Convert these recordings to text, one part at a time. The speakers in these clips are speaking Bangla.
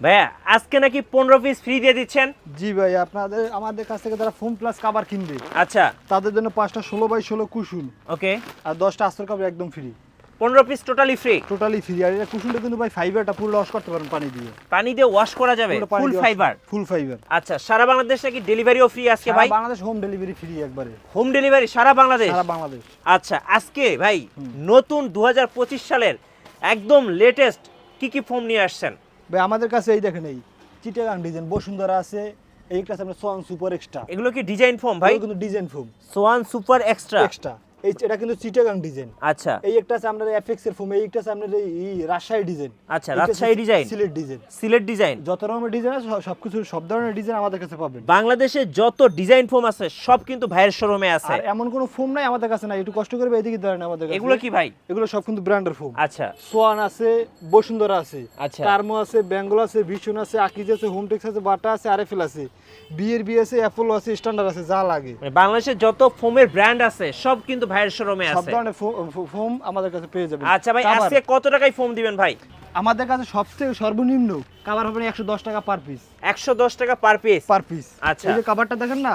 ভাইয়া আজকে নাকি পনেরো পিস ফ্রি দিয়ে দিচ্ছেন? জি ভাই আপনাদের আমাদের কাছ থেকে যারা ফোম প্লাস কাবার কিনবে আচ্ছা। তাদের জন্য পাঁচটা ষোলো বাই ষোলো কুসুন ওকে আর দশটা আস্তর কাপড় একদম ফ্রি পনেরো piece totally free totally free আর এটা কুসুনটা কিন্তু ভাই ফাইবারটা পুরো লস করতে পারেন পানি দিয়ে। পানি দিয়ে ওয়াশ করা যাবে? ফুল ফাইবার ফুল ফাইবার আচ্ছা সারা বাংলাদেশ নাকি ডেলিভারিও ফ্রি আজকে ভাই? বাংলাদেশ হোম ডেলিভারি ফ্রি একবারে। হোম ডেলিভারি সারা বাংলাদেশ? সারা বাংলাদেশ। আচ্ছা আজকে ভাই নতুন দু হাজার পঁচিশ সালের একদম লেটেস্ট কি কি ফোম নিয়ে আসছেন? ভাই আমাদের কাছে এই দেখেন এই চিটাগাং ডিজাইন বসুন্ধরা আছে এই একটা আছে আপনার সোয়ান সুপার এক্সট্রা এগুলো কি ডিজাইন ফর্ম ভাই? কিন্তু design foam Swan super extra extra এই এটা কিন্তু চিটাগাং ডিজাইন আচ্ছা। এই একটা আছে আপনার এফএক্স এর ফোম এই একটা আছে আপনার এই রাজশাহী ডিজাইন আচ্ছা, Rajshahi design। Sylhet design Sylhet design যত রকমের ডিজাইন আছে সবকিছু সব ধরনের ডিজাইন আমাদের কাছে পাবেন। বাংলাদেশে যত ডিজাইন ফোম আছে সব কিন্তু ভাইয়ের শোরুমে আছে। আর এমন কোনো ফোম নাই আমাদের কাছে নাই। একটু কষ্ট করে এদিকে ধরেন আমাদের কাছে। এগুলো কি ভাই? এগুলো সব কিন্তু ব্র্যান্ডের ফোম আচ্ছা। সোয়ান আছে বসুন্ধরা আছে আচ্ছা। কার্মো আছে বেঙ্গল আছে ভীষণ আছে আকিজ আছে হোমটেক্স আছে বাটা আছে আরএফএল আছে বিয়ের বি আছে অ্যাপোলো আছে স্ট্যান্ডার্ড আছে যা লাগে। মানে বাংলাদেশে যত ফোমের ব্র্যান্ড আছে সব কিন্তু ভাইয়ের শোরুমে আছে। সব ধরনের ফোম আমাদের কাছে পেয়ে যাবেন। আচ্ছা ভাই আজকে কত টাকায় ফোম দিবেন ভাই? আমাদের কাছে সবথেকে সর্বনিম্ন কাভার হবে একশো দশ টাকা পার পিস একশো দশ টাকা পার পিস পার পিস আচ্ছা। এই যে কাভারটা দেখেন না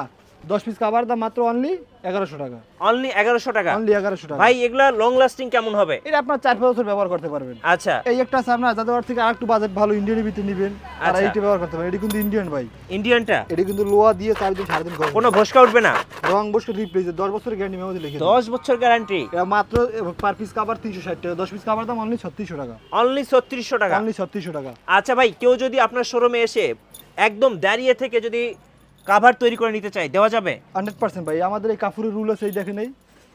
দশ পিস কাভার দাম মাত্র অনলি এগারোশো টাকা। অনলি এগারোশো টাকা? অনলি এগারোশো টাকা। ভাই এগুলা লং লাস্টিং কেমন হবে? এটা আপনার চার পাঁচ বছর ব্যবহার করতে পারবেন। আচ্ছা। এই একটা আছে আপনার যাদের থেকে আরেকটু বাজেট ভালো ইন্ডিয়ান ভিতরে নেবেন। আর আচ্ছা। এইটা ব্যবহার করতে পারেন এটা কিন্তু ইন্ডিয়ান ভাই। ইন্ডিয়ানটা এটা কিন্তু লোয়া দিয়ে চার দিন সাড়ে দিন কোনো ভস্কা উঠবে না? রং বসে রিপ্লেস দশ বছরের গ্যারান্টি মেমোতে লিখে দশ বছর গ্যারান্টি এটা মাত্র পার পিস কাভার তিনশো ষাট টাকা। দশ পিস কাভার দাম অনলি ছত্রিশশো টাকা। অনলি ছত্রিশশো টাকা? অনলি ছত্রিশশো টাকা। আচ্ছা ভাই কেউ যদি আপনার শোরুমে এসে একদম দাঁড়িয়ে থেকে যদি কাভার তৈরি করে নিতে চাই দেওয়া যাবে? হান্ড্রেড পার্সেন্ট ভাই আমাদের এই কাপুরের রুল আছে এই দেখে নেই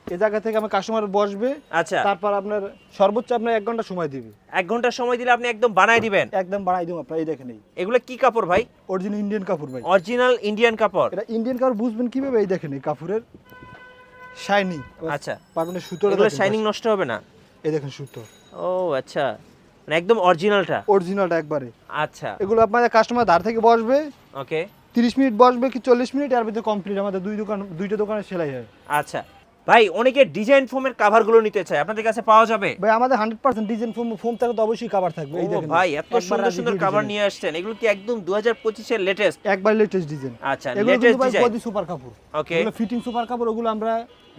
এই জায়গা থেকে আমার কাস্টমার বসবে আচ্ছা। তারপর আপনার সর্বোচ্চ আপনার এক ঘণ্টা সময় দিবে। এক ঘণ্টা সময় দিলে আপনি একদম বানায় দিবেন? একদম বাড়াই দিব আপনার এই দেখে নেই এগুলো কি কাপড় ভাই? অরিজিনাল ইন্ডিয়ান কাপড় ভাই। অরিজিনাল ইন্ডিয়ান কাপড়। এটা ইন্ডিয়ান কাপড় বুঝবেন কীভাবে এই দেখেন এই কাপুরের শাইনিং আচ্ছা। পারবেন সুতোটা এগুলো শাইনিং নষ্ট হবে না? এই দেখেন সুতো। ও আচ্ছা। মানে একদম অরিজিনালটা অরিজিনালটা একবারে। আচ্ছা। এগুলো আপনাদের কাস্টমার ধার থেকে বসবে। ওকে তিরিশ মিনিট বসবে কি চল্লিশ মিনিট? এর ভিতরে কমপ্লিট আমাদের দুই দোকান দুইটা দোকানে সেলাই হয়। আচ্ছা। ভাই অনেকে ডিজাইন ফোমের কাভারগুলো নিতে চায়। আপনাদের কাছে পাওয়া যাবে? ভাই আমাদের hundred percent design foam foam থাকলে তো অবশ্যই কাভার থাকবে এই দেখেন। ভাই এত সুন্দর সুন্দর কাভার নিয়ে আসছেন। এগুলো কি একদম দু হাজার পঁচিশের লেটেস্ট একবার লেটেস্ট ডিজাইন আচ্ছা লেটেস্ট ডিজাইন গদি সুপার কাপড়। ওকে এগুলো ফিটিং সুপার কাপড় ওগুলো আমরা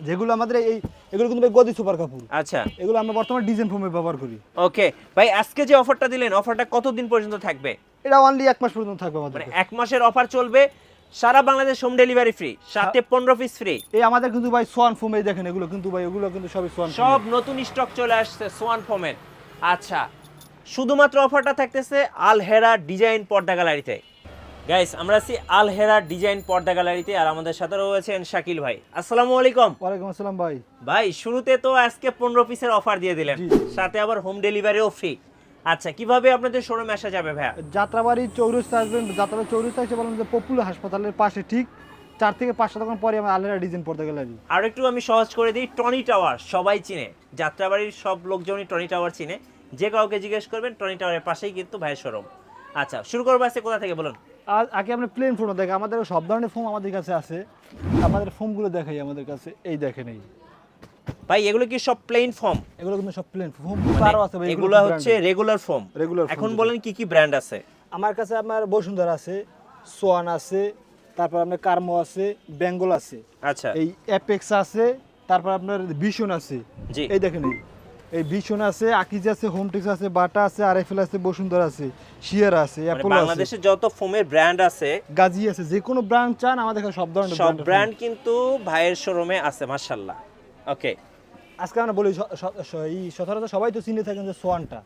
যেগুলো আমাদের এই এগুলো কিন্তু ভাই গদি সুপার কাপড়। আচ্ছা। এগুলো আমরা বর্তমানে ডিজাইন ফোমে ব্যবহার করি। ওকে ভাই আজকে যে অফারটা দিলেন অফারটা কতদিন পর্যন্ত থাকবে? এটা অনলি এক মাস পর্যন্ত থাকবে আমাদের মানে এক মাসের অফার চলবে। সারা বাংলাদেশ হোম ডেলিভারি ফ্রি সাথে পনেরো পিস ফ্রি এই আমাদের কিন্তু ভাই সোয়ান ফোমে দেখেন এগুলো কিন্তু ভাই এগুলো কিন্তু সবই সোয়ান সব নতুন স্টক চলে আসছে সোয়ান ফোমের আচ্ছা শুধুমাত্র অফারটা থাকতেছে আল হেরা ডিজাইন পর্দা গ্যালারিতে গাইস আমরা আছি আল হেরা ডিজাইন পর্দা গ্যালারিতে আর আমাদের সাথে রয়েছেন শাকিল ভাই। আসসালামু আলাইকুম। ওয়ালাইকুম আসসালাম ভাই। ভাই শুরুতে তো আজকে পনেরো পিসের অফার দিয়ে দিলেন। সাথে আবার হোম ডেলিভারিও ফ্রি আচ্ছা কীভাবে আপনাদের শোরুমে আসা যাবে ভাইয়া? যাত্রাবাড়ি চৌরস্তা আসবেন যাত্রাবাড়ি চৌরস্তা এসে বললাম যে পপুলার হাসপাতালের পাশে ঠিক চার থেকে পাঁচশো তখন পরে আমার আলেরা ডিজাইন পড়তে গ্যালারি আর একটু আমি সহজ করে দিই টনি টাওয়ার সবাই চিনে যাত্রাবাড়ির সব লোকজনই টনি টাওয়ার চিনে যে কাউকে জিজ্ঞেস করবেন টনি টাওয়ারের পাশেই কিন্তু ভাইয়ের শোরুম। আচ্ছা শুরু করব আজকে কোথা থেকে বলুন? আর আগে আমরা প্লেন ফোন দেখে আমাদের সব ধরনের ফোম আমাদের কাছে আছে। আমাদের ফোমগুলো দেখাই আমাদের কাছে এই দেখেন এই। ভাই এগুলো কি সব প্লেন ফর্ম এগুলো কিন্তু সব প্লেন ফোম আরও আছে ভাই এগুলো হচ্ছে রেগুলার ফর্ম foam এখন বলেন কি কি ব্র্যান্ড আছে? আমার কাছে আপনার বসুন্ধরা আছে সোয়ান আছে তারপর আপনার কার্মো আছে বেঙ্গল আছে। আচ্ছা। এই অ্যাপেক্স আছে তারপর আপনার ভীষণ আছে। জি। এই দেখেন এই। এই ভীষণ আছে আকিজ আছে হোমটেক্স আছে বাটা আছে আরএফএল আছে বসুন্ধরা আছে শিয়ার আছে মানে অ্যাপোলো আছে। বাংলাদেশে যত ফোমের ব্র্যান্ড আছে গাজি আছে যে কোনো ব্র্যান্ড চান আমাদের কাছে সব ধরনের সব ব্র্যান্ড কিন্তু ভাইয়ের শোরুমে আছে মাশাল্লাহ ওকে আজকে আমরা বলি এই সচরাচর সবাই তো চিনে থাকেন যে সোয়ানটা।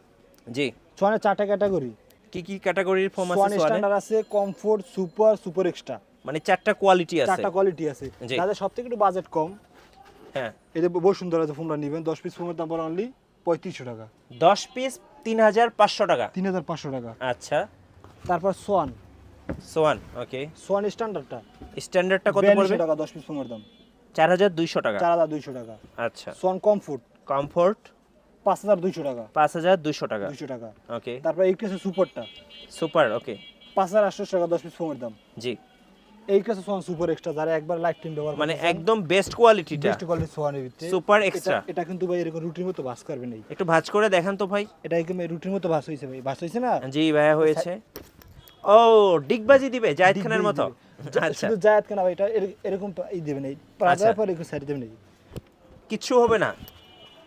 জি। সোয়ানের চারটা ক্যাটাগরি। কি কি ক্যাটাগরির ফর্ম আছে সোয়ান? স্ট্যান্ডার্ড আছে কমফোর্ট সুপার সুপার এক্সট্রা মানে চারটা কোয়ালিটি আছে। চারটা কোয়ালিটি আছে। জি। যাদের সব থেকে একটু বাজেট কম। হ্যাঁ। এদের বসুন্ধরা যে ফোনটা নেবেন। দশ পিস ফোনের দাম পড়ে অনলি পঁয়ত্রিশশো টাকা। দশ পিস তিন হাজার পাঁচশো টাকা। তিন হাজার পাঁচশো টাকা। আচ্ছা। তারপর সোয়ান। সোয়ান ওকে সোয়ান স্ট্যান্ডার্ডটা স্ট্যান্ডার্ডটা কত পড়বে? টাকা দশ পিস ফোনের দাম। চার হাজার দুইশো টাকা। চার হাজার দুইশো টাকা। আচ্ছা। Swan comfort. কমফোর্ট? পাঁচ হাজার দুইশো টাকা। পাঁচ হাজার দুইশো টাকা। দুইশো টাকা। ওকে তারপর এই কাছে সুপারটা। সুপার ওকে পাঁচ হাজার আটশো টাকা দশ পিস ফোনের দাম। জি। এই কাছে সোয়ান সুপার এক্সট্রা যারা একবার লাইফ টাইম ব্যবহার মানে একদম বেস্ট কোয়ালিটিটা বেস্ট কোয়ালিটি সোয়ানের ভিতরে। সুপার এক্সট্রা এটা কিন্তু ভাই এরকম রুটির মতো ভাস করবে না একটু ভাঁজ করে দেখান তো ভাই। এটা একদম রুটির মতো ভাস হয়েছে ভাই। ভাস হয়েছে না? জি ভাইয়া হয়েছে। ও ডিগবাজি দিবে জায়েদ খানের মতো। শুধু জায়াত কেন এটা এরকম ই দেবেন এই আচ্ছা। পরে সাইড দেবেন এই কিচ্ছু হবে না।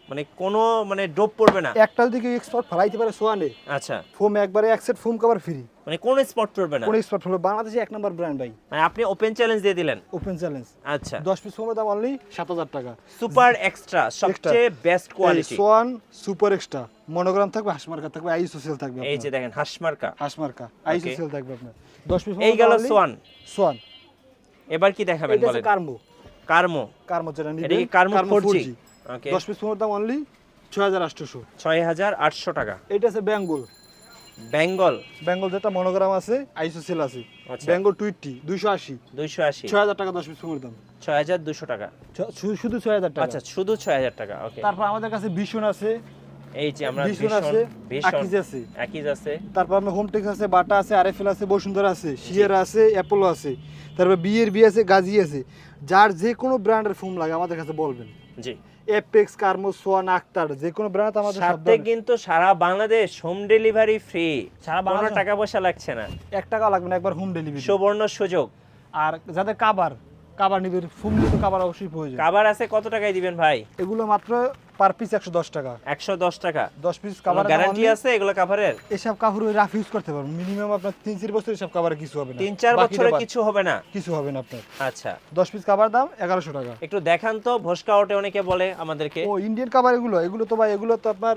মানে কোনো মানে ডোপ পড়বে না? একটা যদি কেউ এক্সপার্ট ফেলাইতে পারে সোয়ানে আচ্ছা। ফোম একবারে এক সেট ফোম কভার ফ্রি মানে কোনো স্পট পড়বে না? কোন এক্সপার্ট হলো বাংলাদেশে এক নম্বর ব্র্যান্ড ভাই। মানে আপনি ওপেন চ্যালেঞ্জ দিয়ে দিলেন? ওপেন চ্যালেঞ্জ আচ্ছা। দশ পিস ফোমের দাম অনলি সাত হাজার টাকা। সুপার এক্সট্রা সবচেয়ে best quality Swan super extra monogram থাকবে হাসমার্কা থাকবে আইসো সেল থাকবে এই যে দেখেন হাসমার্কা হাসমার্কা আইসো. সেল থাকবে আপনার। দশ পিস এই গেল সোয়ান। সোয়ান। এবার কি দেখাবেন বলেন হচ্ছে কার্মো। কার্মো। কার্মো যেটা এটা কি কার্মো 4G ওকে দশ পিস দাম অনলি ছয় হাজার আটশোশো ছয় হাজার আটশো টাকা। এটা আছে বেঙ্গল বেঙ্গল বেঙ্গল যেটা মনোগ্রাম আছে আইসো সেল আছে বেঙ্গল টুইটটি দুইশো আশি। দুইশো আশি। ছয় হাজার টাকা দশ পিস দাম। ছয় হাজার দুশো টাকা। শুধু ছয় হাজার টাকা। আচ্ছা শুধু ছয় হাজার টাকা ওকে তারপর আমাদের কাছে ভীষণ আছে। এই যে আমরা ভীষণ আছে আকিজ আছে। আছে। তারপর হোমটেক্স আছে বাটা আছে আরএফএল আছে বসুন্ধরা আছে সিয়েরা আছে অ্যাপোলো আছে। তারপর বিয়ের বি আছে গাজি আছে। যার যে কোনো ব্র্যান্ডের ফোম লাগে আমাদের কাছে বলবেন। জি। এপেক্স কার্মো সোয়ান আক্তার যে কোনো ব্র্যান্ড আমাদের সাথে কিন্তু সারা বাংলাদেশ হোম ডেলিভারি ফ্রি সারা বাংলা বাংলাদেশ- টাকা পয়সা লাগছে না। এক টাকা লাগবে না একবার হোম ডেলিভারি সুবর্ণ সুযোগ। আর যাদের কাবার কাবার নিবে ফোম তো কাবার অবশ্যই প্রয়োজন। কাবার আছে কত টাকায় দিবেন ভাই? এগুলো মাত্র পার পিস একশো দশ টাকা। একশো দশ টাকা। দশ পিস কোনো কাবার গ্যারান্টি আছে এগুলো কাভারের এসব ওই রাফ ইউজ করতে পারবেন মিনিমাম আপনার তিন চার বছর এসব কিছু হবে না। তিন চার বাকিটা বছরে কিছু হবে না? কিছু হবে না আপনার। আচ্ছা। দশ পিস কাবার দাম এগারোশো টাকা। একটু দেখান তো ভোসকা ওটে অনেকে বলে আমাদেরকে। ও ইন্ডিয়ান কাবার এগুলো এগুলো তো ভাই এগুলো তো আপনার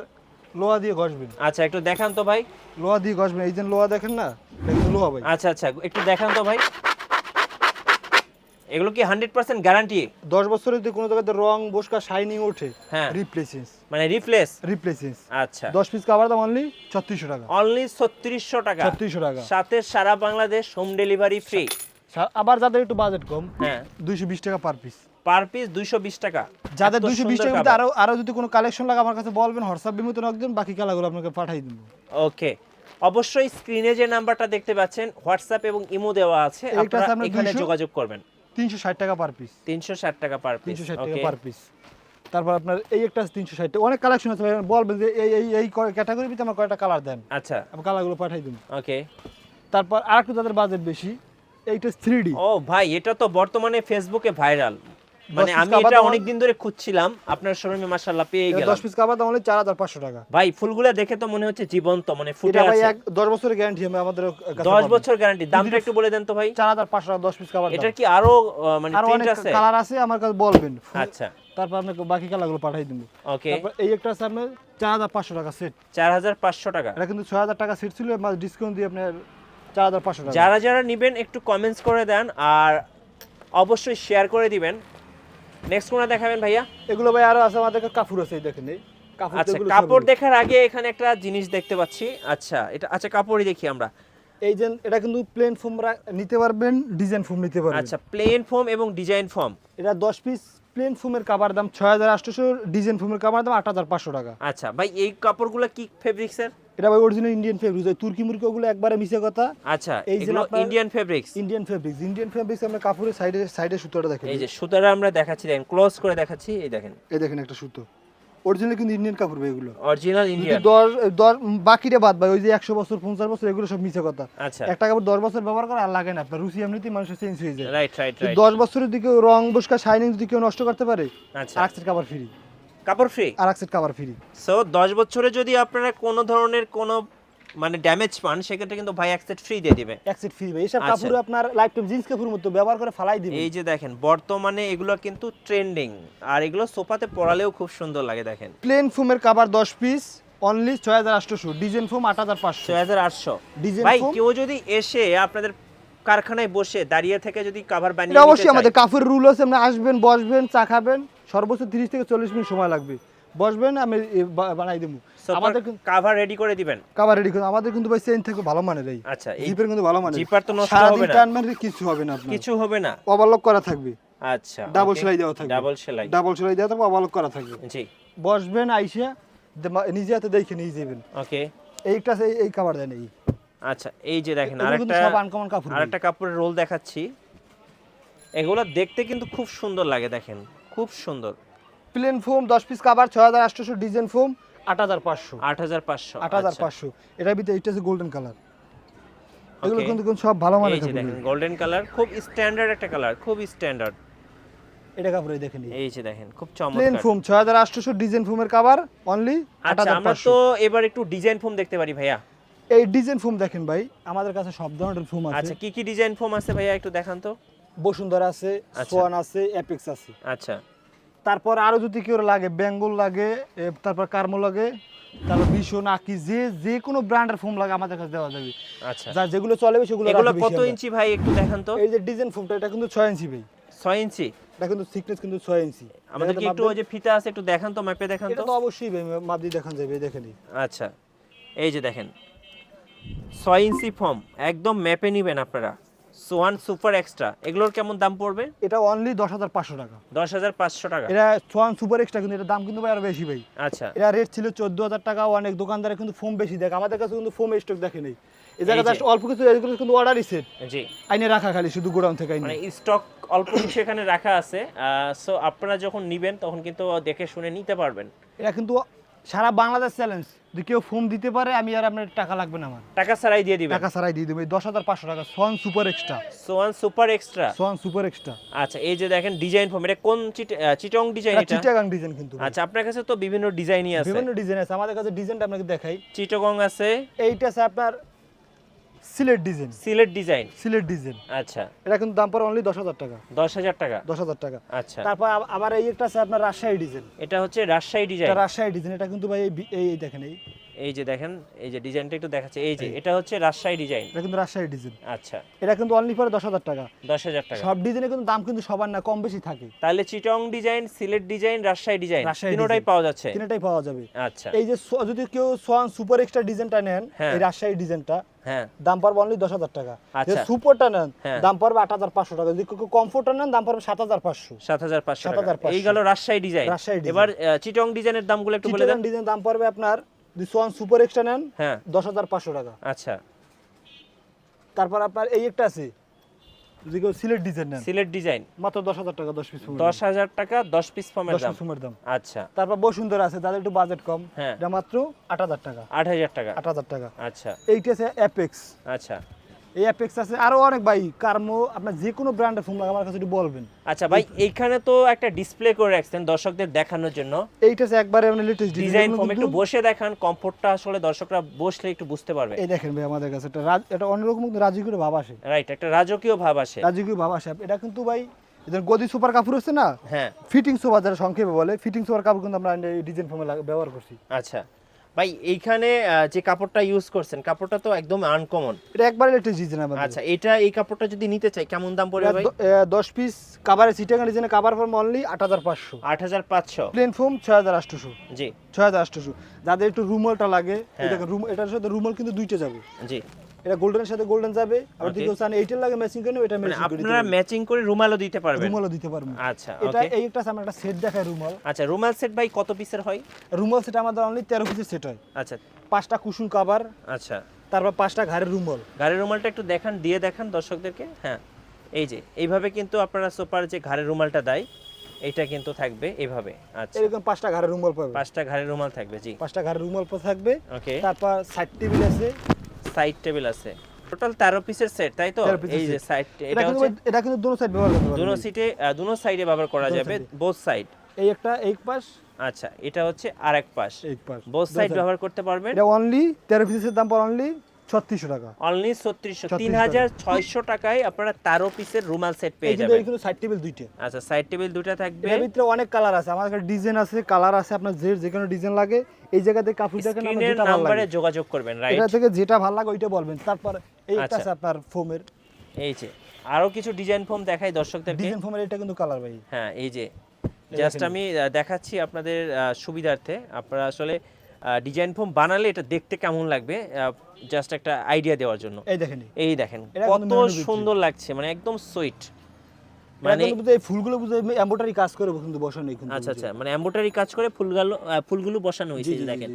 লোহা দিয়ে ঘষবেন। আচ্ছা একটু দেখান তো ভাই। লোহা দিয়ে ঘষবেন। এই যে লোহা দেখেন না লোহা ভাই। আচ্ছা আচ্ছা একটু দেখান তো ভাই। এগুলো কি হান্ড্রেড পার্সেন্ট গ্যারান্টি দশ বছরে যদি কোনো জায়গাতে রং বসকা শাইনিং ওঠে হ্যাঁ। রিপ্লেসেন্স মানে রিপ্লেস রিপ্লেসেন্স আচ্ছা। দশ পিস কাবার দাম অনলি ছত্রিশশো টাকা। অনলি ছত্রিশশো টাকা। ছত্রিশশো টাকা। সাথে সারা বাংলাদেশ হোম ডেলিভারি ফ্রি আবার যাদের একটু বাজেট কম হ্যাঁ। দুইশো বিশ টাকা পার পিস পার পিস দুইশো বিশ টাকা। যাদের দুইশো বিশ মধ্যে আরও আরও যদি কোনো কালেকশন লাগে আমার কাছে বলবেন হোয়াটসঅ্যাপ বিমুতে রাখবেন বাকি কালারগুলো আপনাকে পাঠাই দেবো। ওকে অবশ্যই স্ক্রিনে যে নাম্বারটা দেখতে পাচ্ছেন হোয়াটসঅ্যাপ এবং ইমো দেওয়া আছে আপনারা এখানে যোগাযোগ করবেন। তিনশো ষাট টাকা পার পিস তিনশো ষাট টাকা পার পিস তিনশো ষাট টাকা পার পিস তারপর আপনার এই একটা ষাট টাকা। অনেক কালেকশন আছে বলবেন যে এই এই এই ক্যাটাগরির ভিতরে আমার কয়টা কালার দেন? আচ্ছা। আমি কালারগুলো পাঠাই দিন। ওকে তারপর আর একটু যাদের বাজেট বেশি এইটা থ্রি ডি ও ভাই এটা তো বর্তমানে ফেসবুকে ভাইরাল মানে আমি এটা অনেক দিন ধরে খুঁজছিলাম। আপনার শোরুমে মাশাআল্লাহ পেয়ে গেলাম। দশ পিস কাবার দাম হলে চার হাজার পাঁচশো টাকা। ভাই ফুলগুলা দেখে তো মনে হচ্ছে জীবন্ত মানে ফুটে এটা ভাই আছে। এক দশ বছরের গ্যারান্টি আমি আমাদের দশ বছর গ্যারান্টি দামটা একটু বলে দেন তো ভাই। চার হাজার পাঁচশো টাকা দশ পিস কাবার এটার কি আরও মানে প্রিন্ট আছে? কালার আছে আমার কাছে বলবেন। আচ্ছা। তারপর আপনাকে বাকি কালারগুলো পাঠাই দেবো। ওকে তারপর এই একটা আছে আপনার চার হাজার পাঁচশো টাকা সেট চার হাজার পাঁচশো টাকা। এটা কিন্তু ছয় হাজার টাকা সেট ছিল ডিসকাউন্ট দিয়ে আপনার চার হাজার পাঁচশো টাকা। যারা যারা নিবেন একটু কমেন্টস করে দেন আর অবশ্যই শেয়ার করে দিবেন। নেক্সট কোনটা দেখাবেন ভাইয়া? এগুলো ভাই আরও আছে আমাদের কাপড় আছে দেখেন এই আচ্ছা কাপড় দেখার আগে এখানে একটা জিনিস দেখতে পাচ্ছি। আচ্ছা এটা আচ্ছা কাপড়ই দেখি আমরা। এই যে এটা কিন্তু প্লেন ফোম নিতে পারবেন ডিজাইন ফোম নিতে পারবেন। আচ্ছা প্লেন ফর্ম এবং ডিজাইন ফর্ম এটা দশ পিস প্লেন ফোমের কাবার দাম ছয় হাজার আটশোশো ডিজাইন ফোমের কাবার দাম আট হাজার পাঁচশো টাকা। আচ্ছা ভাই এই কাপড়গুলো কি ফেব্রিক্সের এটা ভাই অরিজিনাল ইন্ডিয়ান ফেব্রিক্স ওই তুর্কি মুরকি ওগুলো একবারে মিশে কথা। আচ্ছা এই যে Indian fabrics Indian fabrics Indian fabrics আমরা কাপড়ের সাইডে সাইডে সুতোটা দেখেন। এই যে সুতারা আমরা দেখাচ্ছি দেখেন ক্লোজ করে দেখাচ্ছি এই দেখেন। এই দেখেন একটা সুতো। অরিজিনাল কিন্তু ইন্ডিয়ান কাপড় ভাই এগুলো। অরিজিনাল ইন্ডিয়ান দশ দশ বাকিটা বাদ ভাই ওই যে একশো বছর পঞ্চাশ বছর এগুলো সব মিশে কথা। আচ্ছা। একটা কাপড় দশ বছর ব্যবহার করে আর লাগে না আপনার রুচি এমনিতেই মানুষের চেঞ্জ হয়ে যায়। রাইট রাইট রাইট দশ বছরের দিকে রং বসকা শাইনিং যদি কেউ নষ্ট করতে পারে আচ্ছা। কাবার ফ্রি কাপড় ফ্রি আর এক সেট কাবার ফ্রি সো দশ বছরে যদি আপনারা কোনো ধরনের কোনো মানে ড্যামেজ পান সেক্ষেত্রে কিন্তু ভাই এক সেট ফ্রি দিয়ে দিবে। এক সেট ফ্রি ভাই। এসব আচ্ছা। কাপড় আপনার লাইফ টাইম জিন্স কাপড়ের মতো ব্যবহার করে ফালাই দিবে এই যে দেখেন বর্তমানে এগুলো কিন্তু ট্রেন্ডিং আর এগুলো সোফাতে পরালেও খুব সুন্দর লাগে দেখেন। প্লেন ফোমের কাবার দশ পিস অনলি ছয় হাজার আটশোশো ডিজাইন ফোম আট হাজার পাঁচশো। ছয় হাজার আটশো। ডিজাইন ভাই কেউ যদি এসে আপনাদের কারখানায় বসে দাঁড়িয়ে থেকে যদি কাভার বানিয়ে অবশ্যই আমাদের কাফের রুল আছে আপনি আসবেন বসবেন চা খাবেন সর্বোচ্চ তিরিশ থেকে চল্লিশ মিনিট সময় লাগবে। বসবেন আমি বানাই দেবো। আমাদের কাভার রেডি করে দিবেন? কাবার রেডি করে আমাদের কিন্তু ভাই চেন থেকে ভালো মানের এই আচ্ছা এই জিপের কিন্তু ভালো মানের জিপার তো নষ্ট হবে না। টানবেন কিছু হবে না কিছু হবে না। ওভারলক করা থাকবে। আচ্ছা ডাবল সেলাই দেওয়া থাকবে। ডাবল সেলাই। ডাবল সেলাই দেওয়া থাকবে ওভারলক করা থাকবে। জি। বসবেন আইসা নিজে হাতে দেখে নিয়ে যাবেন। ওকে এইটা এই কাবার দেন এই। আচ্ছা এই যে দেখেন আরেকটা সব আনকমন কাপড়। আরেকটা কাপড়ের রোল দেখাচ্ছি। এগুলো দেখতে কিন্তু খুব সুন্দর লাগে দেখেন খুব সুন্দর। প্লেন ফোম দশ পিস কাবার ছয় হাজার আটশোশো ডিজাইন ফোম আট হাজার পাঁচশো। আট হাজার পাঁচশো আট হাজার পাঁচশো। এটার ভিতরে এইটা আছে গোল্ডেন কালার এগুলো কিন্তু কিন্তু সব ভালো মানের কাপড়। দেখেন গোল্ডেন কালার খুব স্ট্যান্ডার্ড একটা কালার খুব স্ট্যান্ডার্ড এটা কাপড় দেখেন এই যে। দেখেন খুব চমৎকার। প্লেন ফোম ছয় হাজার আটশোশো ডিজাইন ফোমের কাভার অনলি আট আচ্ছা হাজার আমরা তো এবার একটু ডিজাইন ফোম দেখতে পারি ভাইয়া। এই ডিজাইন ফোম দেখেন ভাই আমাদের কাছে সব ধরনের ফোম আছে। আচ্ছা কি কি ডিজাইন ফোম আছে ভাইয়া একটু দেখান তো? বসুন্ধরা আছে আচ্ছা। সোয়ান আছে অ্যাপেক্স আছে। আচ্ছা। তারপর আরও যদি কেউ লাগে বেঙ্গল লাগে তারপর কার্মো লাগে তারপর ভীষণ আকি যে যে কোনো ব্র্যান্ডের ফোম লাগে আমাদের কাছে দেওয়া যাবে। আচ্ছা। যা যেগুলো চলে সেগুলো এগুলো কত ইঞ্চি ভাই একটু দেখান তো? এই যে ডিজাইন ফোমটা এটা কিন্তু ছয় ইঞ্চি ভাই। ছয় ইঞ্চি? এটা কিন্তু থিকনেস কিন্তু ছয় ইঞ্চি। আমাদেরকে এটা একটু ওই যে ফিতা আছে একটু দেখান তো ম্যাপে দেখান এটা তো? তো অবশ্যই ভাই মাপ দিয়ে দেখান যাবে দেখেন আচ্ছা। এই যে দেখেন ছয় ইঞ্চি ফর্ম একদম ম্যাপে নিবেন আপনারা। সোয়ান সুপার এক্সট্রা এগুলোর কেমন দাম পড়বে? এটা অনলি দশ হাজার পাঁচশো টাকা। দশ হাজার পাঁচশো টাকা। এটা সোয়ান সুপার এক্সট্রা কিন্তু এটা দাম কিন্তু ভাই আরও বেশি ভাই। আচ্ছা। এটা রেট ছিল চোদ্দ হাজার টাকা অনেক দোকানদারে কিন্তু ফোম বেশি দেখ। আমাদের কাছে কিন্তু ফোম স্টক দেখে নেই। এই জায়গায় জাস্ট অল্প কিছু এগুলো কিন্তু অর্ডারই সেট জি। আইনে রাখা খালি শুধু গোডাউন থেকে আইনে। মানে স্টক অল্প কিছু এখানে রাখা আছে সো আপনারা যখন নিবেন তখন কিন্তু দেখে শুনে নিতে পারবেন। এটা কিন্তু সারা বাংলাদেশ চ্যালেঞ্জ যদি কেউ ফোন দিতে পারে আমি আর আপনার টাকা লাগবে না আমার। টাকা ছাড়াই দিয়ে দিবেন? টাকা ছাড়াই দিয়ে দিবেন দশ হাজার পাঁচশো টাকা Swan super extra. Swan super extra? Swan super extra. আচ্ছা এই যে দেখেন ডিজাইন ফর্ম এটা কোন চিট- ডিজাইন এটা এটা? চিটাগাং ডিজাইন কিন্তু আচ্ছা আপনার কাছে তো বিভিন্ন ডিজাইনই আছে। বিভিন্ন ডিজাইন আছে। আমাদের কাছে ডিজাইনটা আপনাকে দেখাই। চিটগং আছে। এইটা আছে আপনার Sylhet design. Sylhet design. Sylhet design. আচ্ছা। এটা কিন্তু দাম পড়ে অনলি দশ হাজার টাকা। দশ হাজার টাকা? দশ হাজার টাকা। আচ্ছা। তারপর আবার এই একটা আছে আপনার রাজশাহী ডিজাইন। এটা হচ্ছে রাজশাহী ডিজাইন। এটা রাজশাহী ডিজাইন। এটা কিন্তু ভাই এই দেখেন এই এই যে দেখেন এই যে ডিজাইনটা একটু দেখাচ্ছে। এই যে এটা হচ্ছে রাজশাহী ডিজাইন এটা কিন্তু রাজশাহী ডিজাইন আচ্ছা। এটা কিন্তু অনলি পরে দশ হাজার টাকা। দশ হাজার টাকা। সব ডিজাইনে কিন্তু দাম কিন্তু সবার না কম বেশি থাকে। তাহলে Chittagong design Sylhet design Rajshahi design তিনোটাই। পাওয়া যাচ্ছে? তিনটাই পাওয়া যাবে। আচ্ছা। এই যে যদি কেউ সোয়ান সুপার এক্সট্রা ডিজাইনটা নেন হ্যাঁ। এই রাজশাহী ডিজাইনটা হ্যাঁ। দাম পড়বে অনলি দশ হাজার টাকা। যে আচ্ছা। সুপারটা নেন হ্যাঁ। দাম পড়বে আট হাজার পাঁচশো টাকা। যদি কেউ কমফোর্টার নেন দাম পড়বে সাত হাজার পাঁচশো। সাত হাজার পাঁচশো 7,500 এই গেল রাজশাহী ডিজাইন রাজশাহী এবার চিটং ডিজাইনের দামগুলো একটু বলে দেন। ডিজাইন দাম পড়বে আপনার সোয়ান সুপার এক্সট্রা নেন হ্যাঁ। দশ হাজার পাঁচশো টাকা। আচ্ছা। তারপর আপনার এই একটা আছে যদি কেউ সিলেট ডিজাইন নেন। সিলেট ডিজাইন। মাত্র দশ হাজার টাকা দশ পিস দশ হাজার টাকা দশ পিস ফর্মের দশ দাম। পিস দাম। আচ্ছা। তারপর বসুন্ধরা আছে তাদের একটু বাজেট কম। হ্যাঁ। এটা মাত্র আট হাজার টাকা। আট হাজার টাকা। আট হাজার টাকা। আচ্ছা। এইটা আছে অ্যাপেক্স আচ্ছা। এই অ্যাপেক্স আছে। আরও অনেক ভাই কার্মো আপনার যে কোনো ব্র্যান্ডের ফোন লাগে আমার কাছে একটু বলবেন। আচ্ছা ভাই এইখানে তো একটা ডিসপ্লে করে রাখছেন দর্শকদের দেখানোর জন্য। এইটা একবারে মানে লেটেস্ট ডিজাইন ফর্ম একটু বসে দেখান কমফোর্টটা আসলে দর্শকরা বসলে একটু বুঝতে পারবে। এই দেখেন ভাই আমাদের কাছে এটা এটা অন্যরকম রাজকীয় ভাব আসে। রাইট একটা রাজকীয় ভাব আসে। রাজকীয় ভাব আসে। এটা কিন্তু ভাই এদের গদি সুপার কাপড় হচ্ছে না? হ্যাঁ। ফিটিং সোফা যারা সংক্ষেপে বলে ফিটিং সোফার কাপড় কিন্তু আমরা ডিজাইন ফর্মে ব্যবহার করছি। আচ্ছা। ভাই এইখানে যে কাপড়টা ইউজ করছেন কাপড়টা তো একদম আনকমন এটা একবারে লেটেস্ট ডিজাইন আচ্ছা এটা এই কাপড়টা যদি নিতে চাই কেমন দাম পড়বে ভাই? দ- এ, দশ পিস কাভারে সিটাঙ্গা ডিজাইনে কাভার ফর্ম অনলি আট হাজার পাঁচশো। আট হাজার পাঁচশো। প্লেন ফোম ছয় হাজার আটশোশো। জি। ছয় হাজার আটশোশো। যাদের একটু রুমালটা লাগে হ্যাঁ। এটা রুম এটার সাথে রুমাল কিন্তু দুইটা যাবে। জি। এটা গোল্ডেনের সাথে গোল্ডেন যাবে আবার যদি চান এইটার লাগে ম্যাচিং করে এটা মানে ম্যাচিং করে আপনারা ম্যাচিং করে রুমালও দিতে পারবেন? রুমালও দিতে পারব আচ্ছা এটা এই একটা আমার একটা সেট দেখায় রুমাল আচ্ছা রুমাল সেট ভাই কত পিসের হয়? রুমাল সেট আমাদের অনলি তেরো পিসের সেট হয়। আচ্ছা। পাঁচটা কুসুম কাভার আচ্ছা। তারপর পাঁচটা ঘাড়ের রুমাল ঘাড়ের রুমালটা একটু দেখান দিয়ে দেখান দর্শকদেরকে। হ্যাঁ এই যে এইভাবে কিন্তু আপনারা সোপার যে ঘাড়ের রুমালটা দেয় এটা কিন্তু থাকবে এইভাবে আচ্ছা। এরকম পাঁচটা ঘাড়ের রুমাল পাবে। পাঁচটা ঘাড়ের রুমাল থাকবে জি। পাঁচটা ঘাড়ের রুমাল থাকবে। ওকে তারপর সাইড টেবিল আছে। সাইড টেবিল আছে। টোটাল তেরো পিসের সেট তাই তো? এই যে সাইড এটা কিন্তু হচ্ছে এটা কিন্তু দুটো সাইড ব্যবহার করতে দুটো সিটে দুটো সাইডে ব্যবহার করা যাবে বোথ সাইড এই একটা এক পাশ। আচ্ছা এটা হচ্ছে আরেক পাশ। এক পাশ। বোথ সাইড ব্যবহার করতে পারবেন। এটা অনলি তেরো পিসের দাম পর অনলি ছত্রিশশো টাকা। অনলি ছত্রিশশো। 3600 তিন হাজার ছয়শো টাকায় আপনারা তেরো পিসের রুমাল সেট পেয়ে যাবেন। কিন্তু সাইড টেবিল দুইটা। আচ্ছা সাইড টেবিল দুটো থাকবে। এর ভিতরে অনেক কালার আছে। আমার কাছে ডিজাইন আছে কালার আছে আপনার যে যে কোনো ডিজাইন লাগে। এই জায়গাতে কাপড় দেখেন আমার যেটা ভালো নাম্বারে লাগে। যোগাযোগ করবেন রাইট এটা থেকে যেটা ভালো লাগে ওইটা বলবেন। তারপর এই একটা আচ্ছা। আছে আপনার ফোমের এই যে আরও কিছু ডিজাইন ফর্ম দেখাই দর্শকদেরকে। ডিজাইন ফোমের এটা কিন্তু কালার ভাই। হ্যাঁ এই যে জাস্ট আমি দেখাচ্ছি আপনাদের সুবিধার্থে। আপনারা আসলে ডিজাইন ফর্ম বানালে এটা দেখতে কেমন লাগবে? জাস্ট একটা আইডিয়া দেওয়ার জন্য। এই দেখেন। এই দেখেন কত সুন্দর লাগছে মানে একদম সুইট মানে বুঝতে এই ফুলগুলো বুঝে এমব্রয়ডারি কাজ করে কিন্তু বসানো এখানে আচ্ছা আচ্ছা মানে এমব্রয়ডারি কাজ করে ফুলগুলো ফুলগুলো বসানো হয়েছে দেখেন।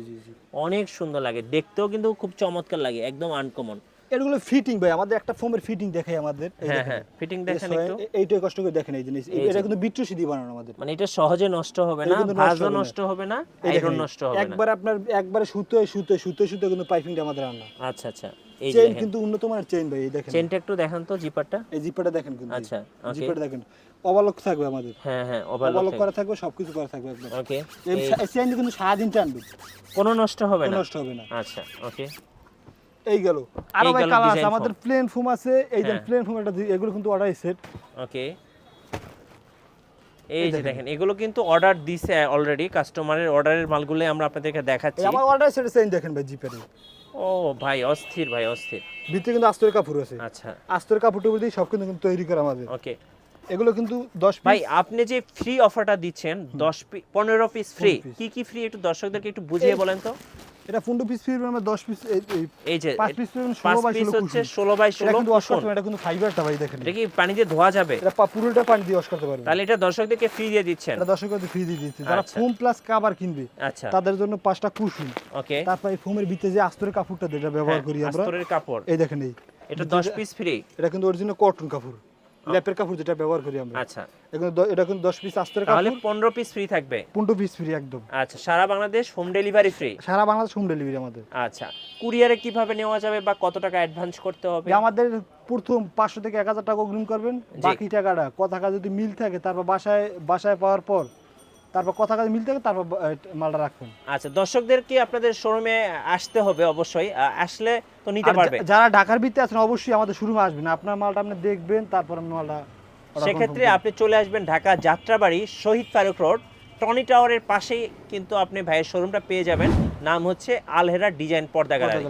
অনেক সুন্দর লাগে দেখতেও কিন্তু খুব চমৎকার লাগে একদম আনকমন এগুলো ফিটিং ভাই আমাদের একটা ফোমের ফিটিং দেখাই আমাদের। এই হ্যাঁ দেখেন। হ্যাঁ ফিটিং দেখেন একটু। এ- এইটাই কষ্ট করে দেখেন এই জিনিস। এটা কিন্তু বানানো আমাদের। মানে এটা সহজে নষ্ট হবে না নষ্ট ভাজও হবে না। নষ্ট হবে না আয়রন নষ্ট হবে না। একবার আপনার একবারে সুতো সুতো সুতো সুতো কিন্তু পাইপিংটা আমাদের আচ্ছা আচ্ছা দেখেন। কিন্তু উন্নত মানের চেইন ভাই দেখেন। চেনটা একটু দেখান তো জিপারটা এই জিপারটা দেখেন কিন্তু। আচ্ছা জিপারটা দেখেন। অবালক থাকবে আমাদের। হ্যাঁ হ্যাঁ ওভারলক করা থাকবে সবকিছু করা থাকবে একদম। ওকে চেইন কিন্তু সারাদিন টানবে। কোনো নষ্ট হবে না? নষ্ট হবে না। আচ্ছা ওকে এই গেল। আরও ভাই কালার আছে আমাদের প্লেন ফোম আছে এই যে হ্যাঁ। প্লেন ফোম একটা দি- এগুলো কিন্তু অর্ডার সেট ওকে এই যে দেখেন। এগুলো কিন্তু অর্ডার দিছে অলরেডি কাস্টমারের অর্ডারের মালগুলো আমরা আপনাদেরকে দেখাচ্ছি। আমার অর্ডার সেট দেখেন ভাই জিপারে ও ভাই অস্থির ভাই অস্থির। ভিতরে কিন্তু আস্তরের কাপড় আছে। আচ্ছা। টুপড় দিয়ে সব কিন্তু তৈরি করা আমাদের। ওকে এগুলো কিন্তু দশ ভাই আপনি যে ফ্রি অফারটা দিচ্ছেন দশ পনেরো পিস ফ্রি কি কি ফ্রি একটু দর্শকদেরকে একটু বুঝিয়ে বলেন তো। এটা পনেরো পিস ফ্রি আমরা দশ পিস এই যে পাঁচ পিস পাঁচ ষোলো বাই পিস ষোলো হচ্ছে কুশন। ষোলো বাই এটা কিন্তু ওয়াশ করতে এটা কিন্তু ফাইবারটা ভাই দেখেন। এটা কি পানি দিয়ে ধোয়া যাবে? এটা পুরোটা পানি দিয়ে ওয়াশ করতে পারবে তাহলে এটা দর্শকদেরকে ফ্রি দিয়ে দিচ্ছেন। এটা দর্শক ফ্রি দিয়ে দিচ্ছি। যারা। ফোম প্লাস কাবার কিনবে আচ্ছা। তাদের জন্য পাঁচটা কুশন। ওকে। তারপর এই ফোমের ভিতরে যে আস্তরের কাপড়টা যেটা ব্যবহার করি আমরা। হ্যাঁ, আস্তরের কাপড়। এই দেখেন এই। এটা দশ পিস ফ্রি এটা কিন্তু অরিজিনাল কটন কাপড়। ল্যাপের কাপড় যেটা ব্যবহার করি আমরা। আচ্ছা। এখন এটা কিন্তু দশ পিস আস্তরের তাহলে কাপড়। পনেরো পিস ফ্রি থাকবে? পনেরো পিস ফ্রি একদম। আচ্ছা সারা বাংলাদেশ হোম ডেলিভারি ফ্রি সারা বাংলাদেশ হোম ডেলিভারি আমাদের। আচ্ছা কুরিয়ারে কীভাবে নেওয়া যাবে বা কত টাকা অ্যাডভান্স করতে হবে? আমাদের প্রথম পাঁচশো থেকে এক হাজার টাকা অগ্রিম করবেন। বাকি টাকাটা কথা যদি মিল থাকে তারপর বাসায় বাসায় পাওয়ার পর তারপর কথা কাজ মিল থাকে তারপর মালটা রাখবেন। আচ্ছা দর্শকদের কি আপনাদের শোরুমে আসতে হবে? অবশ্যই আসলে তো নিতে পারবে। যারা ঢাকার ভিতরে আছেন অবশ্যই আমাদের শুরু আসবেন। আপনার মালটা আপনি দেখবেন তারপর মালটা সেক্ষেত্রে আপনি চলে আসবেন ঢাকা যাত্রাবাড়ি শহীদ ফারুক রোড। টনি টাওয়ারের পাশেই কিন্তু আপনি ভাইয়ের শোরুমটা পেয়ে যাবেন। নাম হচ্ছে আলহেরা ডিজাইন পর্দা গ্যালারি।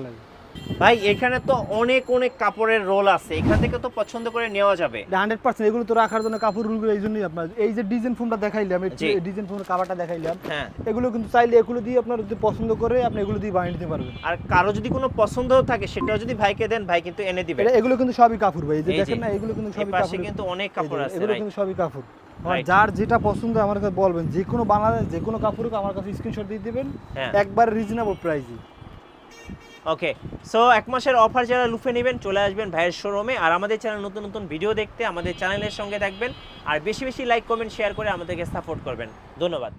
ভাই এখানে তো অনেক অনেক কাপড়ের রোল আছে। এখান থেকে তো পছন্দ করে নেওয়া যাবে। হান্ড্রেড পার্সেন্ট এগুলো তো রাখার জন্য কাপড় রুলগুলো এই জন্যই আপনার। এই যে ডিজাইন ফোনটা দেখাইলাম ডিজাইন ফোনের কাভারটা দেখাইলাম হ্যাঁ। এগুলো কিন্তু চাইলে এগুলো দিয়ে আপনার যদি পছন্দ করে আপনি এগুলো দিয়ে বানিয়ে নিতে পারবেন। আর কারও যদি কোনো পছন্দ থাকে সেটাও যদি ভাইকে দেন ভাই কিন্তু এনে দিবে। এগুলো কিন্তু সবই কাপড় ভাই। এই যে দেখেন না এগুলো কিন্তু সবই কাপড় কিন্তু অনেক কাপড় আছে এগুলো কিন্তু সবই কাপড়। যার যেটা পছন্দ আমার কাছে বলবেন যে কোনো বাংলাদেশ যে কোনো কাপড় আমার কাছে স্ক্রিনশট দিয়ে দিবেন। হ্যাঁ। একবার রিজনেবল প্রাইসে ওকে সো এক মাসের অফার যারা লুফে নেবেন, চলে আসবেন ভাইয়ের শোরুমে আর আমাদের চ্যানেল নতুন নতুন ভিডিও দেখতে আমাদের চ্যানেলের সঙ্গে থাকবেন। আর বেশি বেশি লাইক কমেন্ট শেয়ার করে আমাদেরকে সাপোর্ট করবেন। ধন্যবাদ।